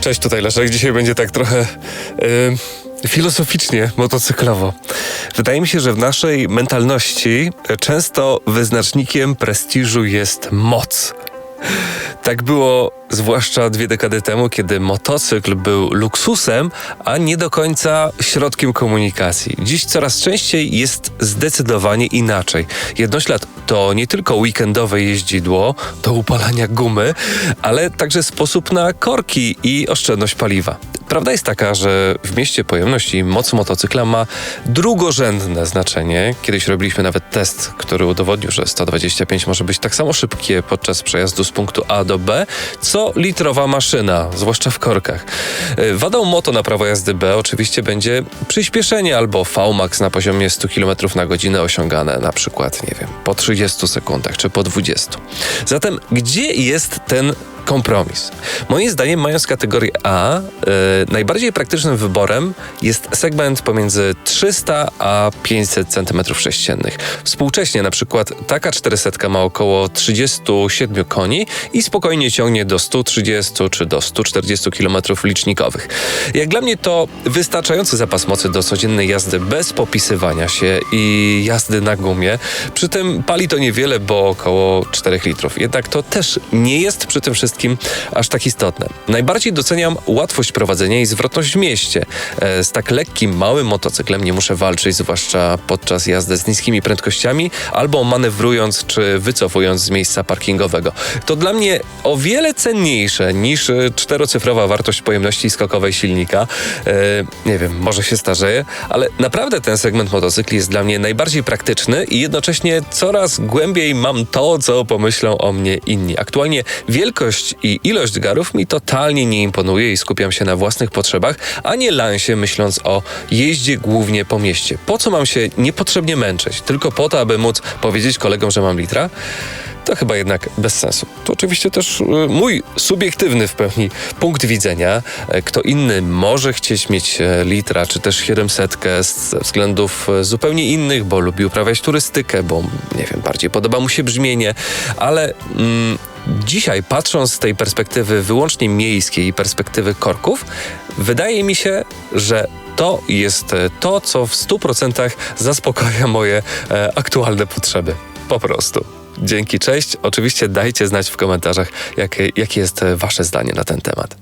Cześć, tutaj Leszek. Dzisiaj będzie tak trochę yy, filozoficznie, motocyklowo. Wydaje mi się, że w naszej mentalności e, często wyznacznikiem prestiżu jest moc. Tak było zwłaszcza dwie dekady temu, kiedy motocykl był luksusem, a nie do końca środkiem komunikacji. Dziś coraz częściej jest zdecydowanie inaczej. Jednoślad to nie tylko weekendowe jeździdło do upalania gumy, ale także sposób na korki i oszczędność paliwa. Prawda jest taka, że w mieście pojemność i moc motocykla ma drugorzędne znaczenie. Kiedyś robiliśmy nawet test, który udowodnił, że 125 może być tak samo szybkie podczas przejazdu z punktu A do B, co litrowa maszyna, zwłaszcza w korkach. E, Wadą moto na prawo jazdy B oczywiście będzie przyspieszenie albo VMAX na poziomie 100 km na godzinę osiągane na przykład, nie wiem, po 30 sekundach czy po 20. Zatem gdzie jest ten kompromis. Moim zdaniem, mając kategorię A, e, najbardziej praktycznym wyborem jest segment pomiędzy 300 a 500 cm3. Współcześnie na przykład taka 400 ma około 37 koni i spokojnie ciągnie do 130 czy do 140 km licznikowych. Jak dla mnie to wystarczający zapas mocy do codziennej jazdy bez popisywania się i jazdy na gumie. Przy tym pali to niewiele, bo około 4 litrów. Jednak to też nie jest przy tym wszystkim aż tak istotne. Najbardziej doceniam łatwość prowadzenia i zwrotność w mieście. E, Z tak lekkim, małym motocyklem nie muszę walczyć, zwłaszcza podczas jazdy z niskimi prędkościami albo manewrując czy wycofując z miejsca parkingowego. To dla mnie o wiele cenniejsze niż e, czterocyfrowa wartość pojemności skokowej silnika. E, nie wiem, może się starzeje, ale naprawdę ten segment motocykli jest dla mnie najbardziej praktyczny i jednocześnie coraz głębiej mam to, co pomyślą o mnie inni. Aktualnie wielkość i ilość garów mi totalnie nie imponuje i skupiam się na własnych potrzebach, a nie lansie myśląc o jeździe głównie po mieście. Po co mam się niepotrzebnie męczyć? Tylko po to, aby móc powiedzieć kolegom, że mam litra? To chyba jednak bez sensu. To oczywiście też y, mój subiektywny w pełni punkt widzenia. E, Kto inny może chcieć mieć e, litra, czy też 700 ze względów e, zupełnie innych, bo lubi uprawiać turystykę, bo nie wiem, bardziej podoba mu się brzmienie, ale mm, Dzisiaj, patrząc z tej perspektywy wyłącznie miejskiej i perspektywy korków, wydaje mi się, że to jest e, to, co w 100% zaspokaja moje e, aktualne potrzeby. Po prostu. Dzięki, cześć. Oczywiście dajcie znać w komentarzach, jakie, jakie jest e, Wasze zdanie na ten temat.